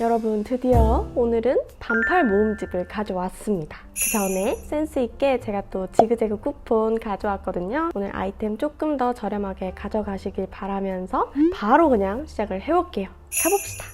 여러분 드디어 오늘은 반팔 모음집을 가져왔습니다. 그 전에 센스 있게 제가 또 지그재그 쿠폰 가져왔거든요. 오늘 아이템 조금 더 저렴하게 가져가시길 바라면서 바로 그냥 시작을 해볼게요. 가봅시다.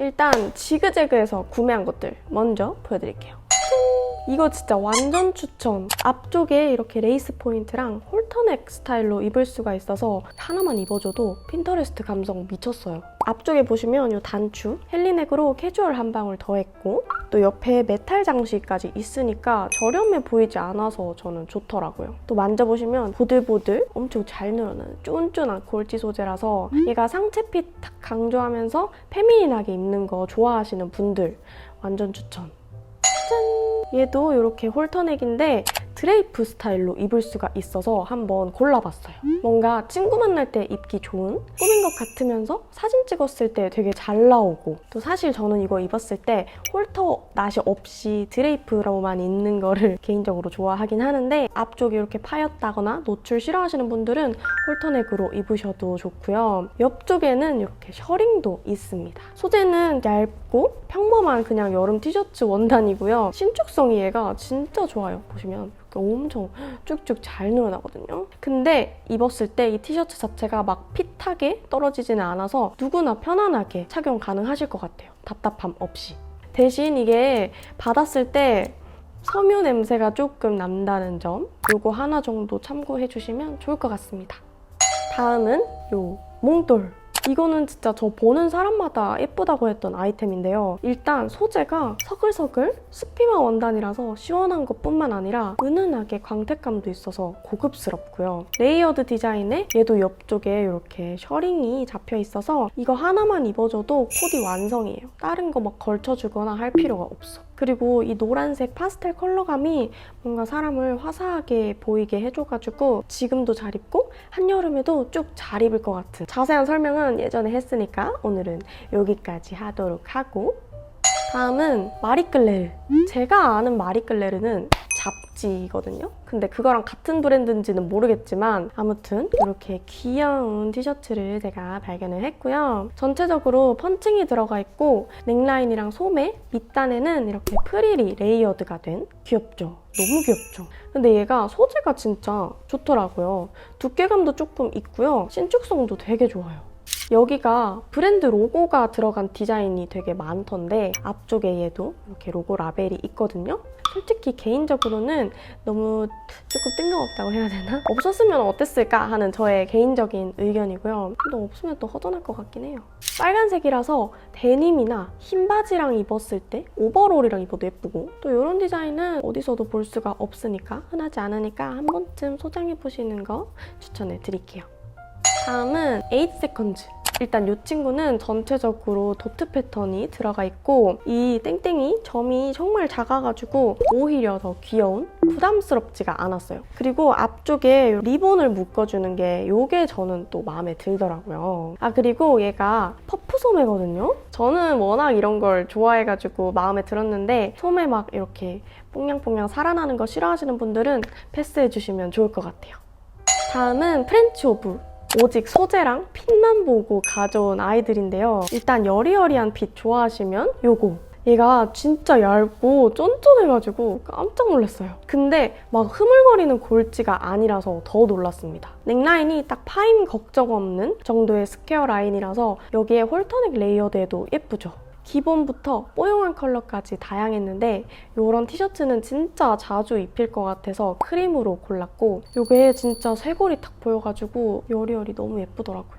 일단 지그재그에서 구매한 것들 먼저 보여드릴게요. 짠! 이거 진짜 완전 추천. 앞쪽에 이렇게 레이스 포인트랑 홀터넥 스타일로 입을 수가 있어서 하나만 입어줘도 핀터레스트 감성 미쳤어요. 앞쪽에 보시면 이 단추 헬리넥으로 캐주얼 한 방울 더했고 또 옆에 메탈 장식까지 있으니까 저렴해 보이지 않아서 저는 좋더라고요. 또 만져보시면 보들보들 엄청 잘 늘어나는 쫀쫀한 골지 소재라서 얘가 상체 핏 탁 강조하면서 페미닌하게 입는 거 좋아하시는 분들 완전 추천. 짠! 얘도 이렇게 홀터넥인데 드레이프 스타일로 입을 수가 있어서 한번 골라봤어요. 뭔가 친구 만날 때 입기 좋은 꾸민 것 같으면서 사진 찍었을 때 되게 잘 나오고 또 사실 저는 이거 입었을 때 홀터 낫이 없이 드레이프로만 있는 거를 개인적으로 좋아하긴 하는데 앞쪽이 이렇게 파였다거나 노출 싫어하시는 분들은 홀터넥으로 입으셔도 좋고요. 옆쪽에는 이렇게 셔링도 있습니다. 소재는 얇고 평범한 그냥 여름 티셔츠 원단이고요. 신축성이 얘가 진짜 좋아요. 보시면 엄청 쭉쭉 잘 늘어나거든요. 근데 입었을 때 이 티셔츠 자체가 막 핏하게 떨어지지는 않아서 누구나 편안하게 착용 가능하실 것 같아요. 답답함 없이. 대신 이게 받았을 때 섬유 냄새가 조금 난다는 점 요거 하나 정도 참고해 주시면 좋을 것 같습니다. 다음은 요 몽돌 이거는 진짜 저 보는 사람마다 예쁘다고 했던 아이템인데요. 일단 소재가 서글서글 수피마 원단이라서 시원한 것뿐만 아니라 은은하게 광택감도 있어서 고급스럽고요. 레이어드 디자인에 얘도 옆쪽에 이렇게 셔링이 잡혀 있어서 이거 하나만 입어줘도 코디 완성이에요. 다른 거 막 걸쳐주거나 할 필요가 없어. 그리고 이 노란색 파스텔 컬러감이 뭔가 사람을 화사하게 보이게 해줘가지고 지금도 잘 입고 한여름에도 쭉 잘 입을 것 같은 자세한 설명은 예전에 했으니까 오늘은 여기까지 하도록 하고 다음은 마리끌레르. 제가 아는 마리끌레르는 잡지거든요. 근데 그거랑 같은 브랜드인지는 모르겠지만 아무튼 이렇게 귀여운 티셔츠를 제가 발견을 했고요. 전체적으로 펀칭이 들어가 있고 넥라인이랑 소매 밑단에는 이렇게 프릴이 레이어드가 된 귀엽죠. 너무 귀엽죠. 근데 얘가 소재가 진짜 좋더라고요. 두께감도 조금 있고요. 신축성도 되게 좋아요. 여기가 브랜드 로고가 들어간 디자인이 되게 많던데 앞쪽에 얘도 이렇게 로고 라벨이 있거든요. 솔직히 개인적으로는 너무 조금 뜬금없다고 해야 되나? 없었으면 어땠을까 하는 저의 개인적인 의견이고요. 근데 없으면 또 허전할 것 같긴 해요. 빨간색이라서 데님이나 흰 바지랑 입었을 때 오버롤이랑 입어도 예쁘고 또 이런 디자인은 어디서도 볼 수가 없으니까 흔하지 않으니까 한 번쯤 소장해 보시는 거 추천해 드릴게요. 다음은 8세컨즈. 일단 이 친구는 전체적으로 도트 패턴이 들어가 있고 이 땡땡이 점이 정말 작아가지고 오히려 더 귀여운 부담스럽지가 않았어요. 그리고 앞쪽에 리본을 묶어주는 게 이게 저는 또 마음에 들더라고요. 아 그리고 얘가 퍼프 소매거든요. 저는 워낙 이런 걸 좋아해가지고 마음에 들었는데 소매 막 이렇게 뽕냥뽕냥 살아나는 거 싫어하시는 분들은 패스해주시면 좋을 것 같아요. 다음은 프렌치 오브. 오직 소재랑 핏만 보고 가져온 아이들인데요. 일단 여리여리한 핏 좋아하시면 요거. 얘가 진짜 얇고 쫀쫀해가지고 깜짝 놀랐어요. 근데 막 흐물거리는 골지가 아니라서 더 놀랐습니다. 넥라인이 딱 파임 걱정 없는 정도의 스퀘어 라인이라서 여기에 홀터넥 레이어드에도 예쁘죠. 기본부터 뽀용한 컬러까지 다양했는데 이런 티셔츠는 진짜 자주 입힐 것 같아서 크림으로 골랐고 이게 진짜 쇄골이 탁 보여가지고 여리여리 너무 예쁘더라고요.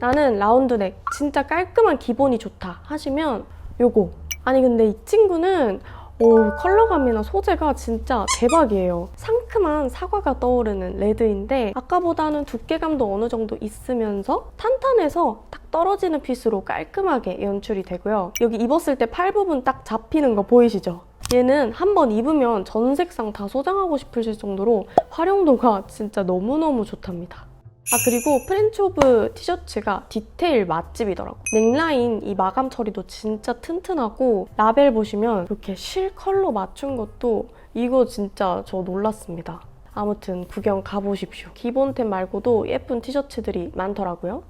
나는 라운드넥 진짜 깔끔한 기본이 좋다 하시면 요거 아니 근데 이 친구는 오, 컬러감이나 소재가 진짜 대박이에요. 상큼한 사과가 떠오르는 레드인데 아까보다는 두께감도 어느 정도 있으면서 탄탄해서 딱 떨어지는 핏으로 깔끔하게 연출이 되고요. 여기 입었을 때 팔 부분 딱 잡히는 거 보이시죠? 얘는 한번 입으면 전 색상 다 소장하고 싶으실 정도로 활용도가 진짜 너무너무 좋답니다. 아 그리고 프렌치 오브 티셔츠가 디테일 맛집이더라고. 넥라인 이 마감 처리도 진짜 튼튼하고 라벨 보시면 이렇게 실 컬러 맞춘 것도 이거 진짜 저 놀랐습니다. 아무튼 구경 가보십시오. 기본템 말고도 예쁜 티셔츠들이 많더라고요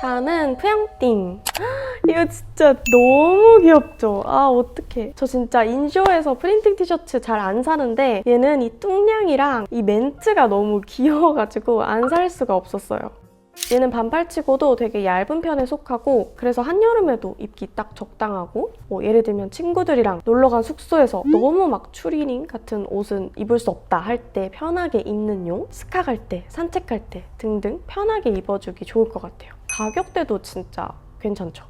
다음은 푸영띵. 이거 진짜 너무 귀엽죠? 아, 어떡해. 저 진짜 인쇼에서 프린팅 티셔츠 잘 안 사는데 얘는 이 뚱냥이랑 이 멘트가 너무 귀여워가지고 안 살 수가 없었어요. 얘는 반팔치고도 되게 얇은 편에 속하고 그래서 한여름에도 입기 딱 적당하고 뭐 예를 들면 친구들이랑 놀러간 숙소에서 너무 막 추리닝 같은 옷은 입을 수 없다 할 때 편하게 입는 용 스카 갈 때 산책할 때 등등 편하게 입어주기 좋을 것 같아요 가격대도 진짜 괜찮죠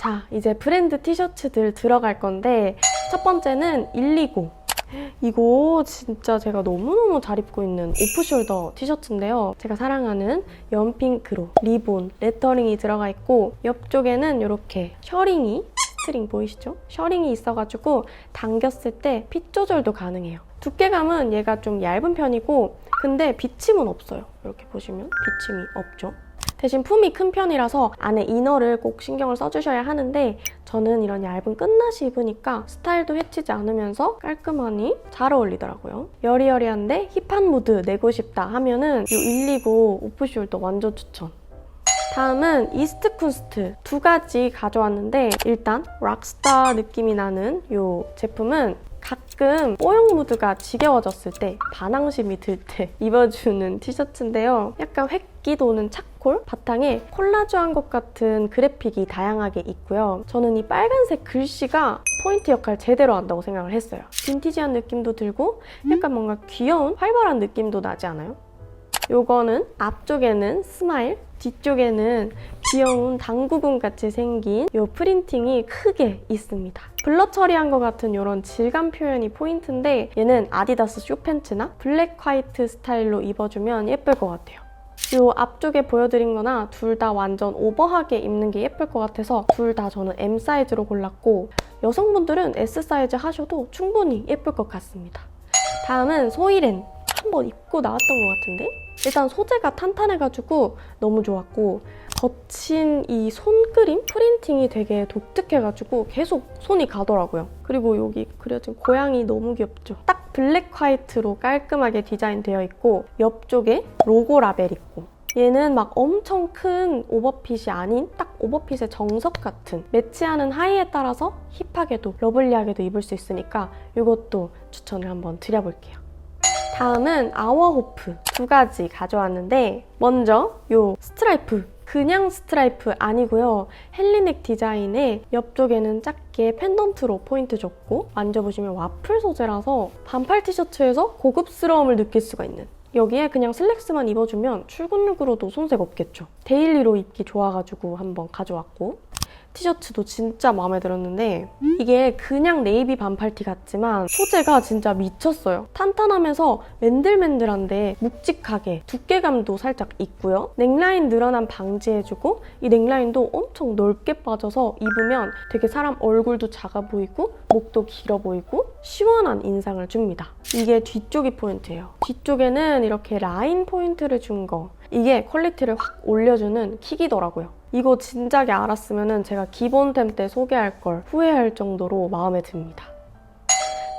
자 이제 브랜드 티셔츠들 들어갈 건데 첫 번째는 129 이거 진짜 제가 너무너무 잘 입고 있는 오프숄더 티셔츠인데요. 제가 사랑하는 연핑크로 리본, 레터링이 들어가 있고 옆쪽에는 이렇게 셔링이 스트링 보이시죠? 셔링이 있어가지고 당겼을 때 핏 조절도 가능해요. 두께감은 얘가 좀 얇은 편이고 근데 비침은 없어요. 이렇게 보시면 비침이 없죠. 대신 품이 큰 편이라서 안에 이너를 꼭 신경을 써주셔야 하는데 저는 이런 얇은 끝나시 입으니까 스타일도 해치지 않으면서 깔끔하니 잘 어울리더라고요. 여리여리한데 힙한 무드 내고 싶다 하면은 이 129 오프숄더 완전 추천. 다음은 이스트쿤스트 두 가지 가져왔는데 일단 락스타 느낌이 나는 이 제품은 가끔 뽀용 무드가 지겨워졌을 때 반항심이 들 때 입어주는 티셔츠인데요. 약간 획기 도는 착콜 바탕에 콜라주한 것 같은 그래픽이 다양하게 있고요. 저는 이 빨간색 글씨가 포인트 역할 제대로 한다고 생각을 했어요. 빈티지한 느낌도 들고 약간 뭔가 귀여운 활발한 느낌도 나지 않아요? 요거는 앞쪽에는 스마일, 뒤쪽에는 귀여운 당구군 같이 생긴 요 프린팅이 크게 있습니다. 블러 처리한 것 같은 이런 질감 표현이 포인트인데 얘는 아디다스 쇼팬츠나 블랙 화이트 스타일로 입어주면 예쁠 것 같아요. 요 앞쪽에 보여드린 거나 둘 다 완전 오버하게 입는 게 예쁠 것 같아서 둘 다 저는 M 사이즈로 골랐고 여성분들은 S 사이즈 하셔도 충분히 예쁠 것 같습니다. 다음은 소이렌. 한번 입고 나왔던 것 같은데? 일단 소재가 탄탄해가지고 너무 좋았고 거친 이 손그림 프린팅이 되게 독특해가지고 계속 손이 가더라고요. 그리고 여기 그려진 고양이 너무 귀엽죠? 딱 블랙 화이트로 깔끔하게 디자인되어 있고 옆쪽에 로고 라벨 있고 얘는 막 엄청 큰 오버핏이 아닌 딱 오버핏의 정석 같은 매치하는 하의에 따라서 힙하게도 러블리하게도 입을 수 있으니까 이것도 추천을 한번 드려볼게요. 다음은 아워호프 두 가지 가져왔는데 먼저 요 스트라이프 그냥 스트라이프 아니고요. 헬리넥 디자인에 옆쪽에는 작게 펜던트로 포인트 줬고 만져보시면 와플 소재라서 반팔 티셔츠에서 고급스러움을 느낄 수가 있는 여기에 그냥 슬랙스만 입어주면 출근룩으로도 손색 없겠죠. 데일리로 입기 좋아가지고 한번 가져왔고 티셔츠도 진짜 마음에 들었는데 이게 그냥 네이비 반팔티 같지만 소재가 진짜 미쳤어요. 탄탄하면서 맨들맨들한데 묵직하게 두께감도 살짝 있고요. 넥라인 늘어남 방지해주고 이 넥라인도 엄청 넓게 빠져서 입으면 되게 사람 얼굴도 작아 보이고 목도 길어 보이고 시원한 인상을 줍니다. 이게 뒤쪽이 포인트예요. 뒤쪽에는 이렇게 라인 포인트를 준 거. 이게 퀄리티를 확 올려주는 킥이더라고요. 이거 진작에 알았으면 제가 기본템 때 소개할 걸 후회할 정도로 마음에 듭니다.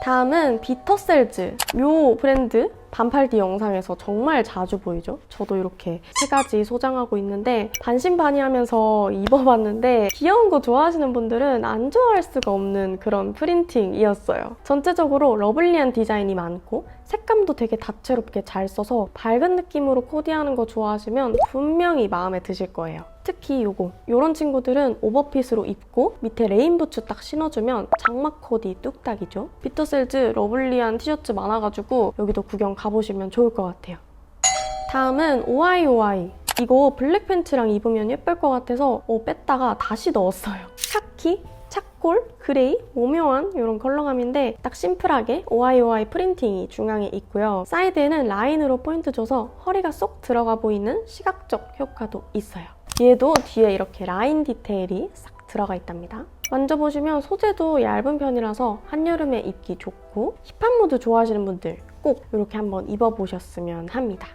다음은 비터셀즈. 요 브랜드 반팔티 영상에서 정말 자주 보이죠? 저도 이렇게 세 가지 소장하고 있는데 반신반의하면서 입어봤는데 귀여운 거 좋아하시는 분들은 안 좋아할 수가 없는 그런 프린팅이었어요. 전체적으로 러블리한 디자인이 많고 색감도 되게 다채롭게 잘 써서 밝은 느낌으로 코디하는 거 좋아하시면 분명히 마음에 드실 거예요. 특히 요거 요런 친구들은 오버핏으로 입고 밑에 레인부츠 딱 신어주면 장막 코디 뚝딱이죠. 비터셀즈 러블리한 티셔츠 많아가지고 여기도 구경 가보시면 좋을 것 같아요. 다음은 OIOI 이거 블랙 팬츠랑 입으면 예쁠 것 같아서 어, 뺐다가 다시 넣었어요. 카키, 착골, 그레이, 오묘한 이런 컬러감인데 딱 심플하게 OIOI 프린팅이 중앙에 있고요. 사이드에는 라인으로 포인트 줘서 허리가 쏙 들어가 보이는 시각적 효과도 있어요. 얘도 뒤에 이렇게 라인 디테일이 싹 들어가 있답니다. 만져보시면 소재도 얇은 편이라서 한여름에 입기 좋고 힙한 무드 좋아하시는 분들 꼭 이렇게 한번 입어보셨으면 합니다.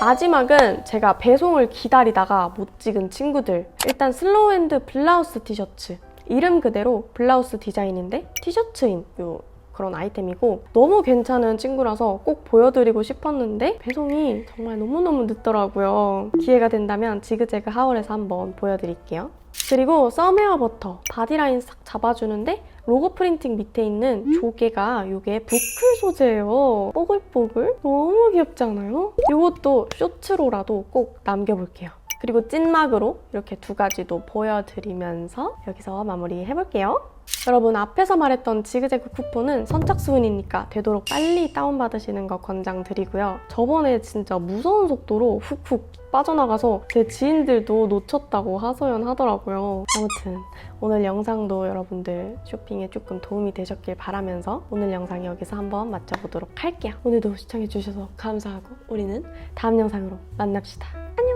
마지막은 제가 배송을 기다리다가 못 찍은 친구들 일단 슬로우핸드 블라우스 티셔츠 이름 그대로 블라우스 디자인인데 티셔츠인 요 그런 아이템이고 너무 괜찮은 친구라서 꼭 보여드리고 싶었는데 배송이 정말 너무너무 늦더라고요. 기회가 된다면 지그재그 하울에서 한번 보여드릴게요. 그리고 썸웨어 버터 바디라인 싹 잡아주는데 로고 프린팅 밑에 있는 조개가 이게 부클 소재예요. 뽀글뽀글 너무 귀엽지 않아요? 이것도 쇼츠로라도 꼭 남겨볼게요. 그리고 찐막으로 이렇게 두 가지도 보여드리면서 여기서 마무리 해볼게요. 여러분 앞에서 말했던 지그재그 쿠폰은 선착순이니까 되도록 빨리 다운받으시는 거 권장드리고요. 저번에 진짜 무서운 속도로 훅훅 빠져나가서 제 지인들도 놓쳤다고 하소연하더라고요. 아무튼 오늘 영상도 여러분들 쇼핑에 조금 도움이 되셨길 바라면서 오늘 영상 여기서 한번 마쳐보도록 할게요. 오늘도 시청해주셔서 감사하고 우리는 다음 영상으로 만납시다. 안녕!